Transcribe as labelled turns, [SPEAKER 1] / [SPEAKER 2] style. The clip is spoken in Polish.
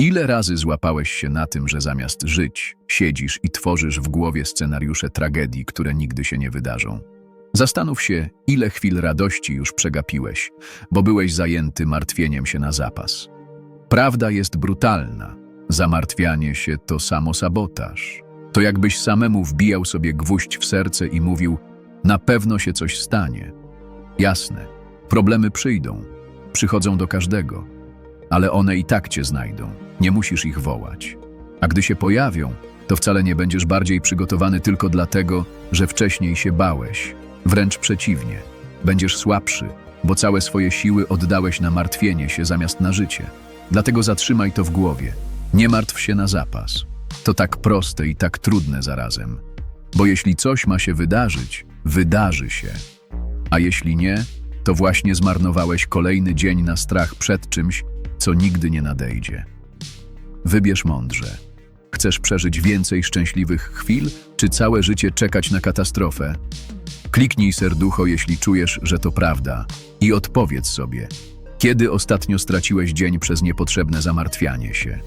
[SPEAKER 1] Ile razy złapałeś się na tym, że zamiast żyć, siedzisz i tworzysz w głowie scenariusze tragedii, które nigdy się nie wydarzą? Zastanów się, ile chwil radości już przegapiłeś, bo byłeś zajęty martwieniem się na zapas. Prawda jest brutalna. Zamartwianie się to samosabotaż. To jakbyś samemu wbijał sobie gwóźdź w serce i mówił: Na pewno się coś stanie. Jasne, problemy przyjdą, przychodzą do każdego, ale one i tak cię znajdą, nie musisz ich wołać. A gdy się pojawią, to wcale nie będziesz bardziej przygotowany tylko dlatego, że wcześniej się bałeś. Wręcz przeciwnie, będziesz słabszy, bo całe swoje siły oddałeś na martwienie się zamiast na życie. Dlatego zatrzymaj to w głowie. Nie martw się na zapas. To tak proste i tak trudne zarazem. Bo jeśli coś ma się wydarzyć, wydarzy się. A jeśli nie, to właśnie zmarnowałeś kolejny dzień na strach przed czymś, co nigdy nie nadejdzie. Wybierz mądrze. Chcesz przeżyć więcej szczęśliwych chwil, czy całe życie czekać na katastrofę? Kliknij serducho, jeśli czujesz, że to prawda, i odpowiedz sobie, kiedy ostatnio straciłeś dzień przez niepotrzebne zamartwianie się.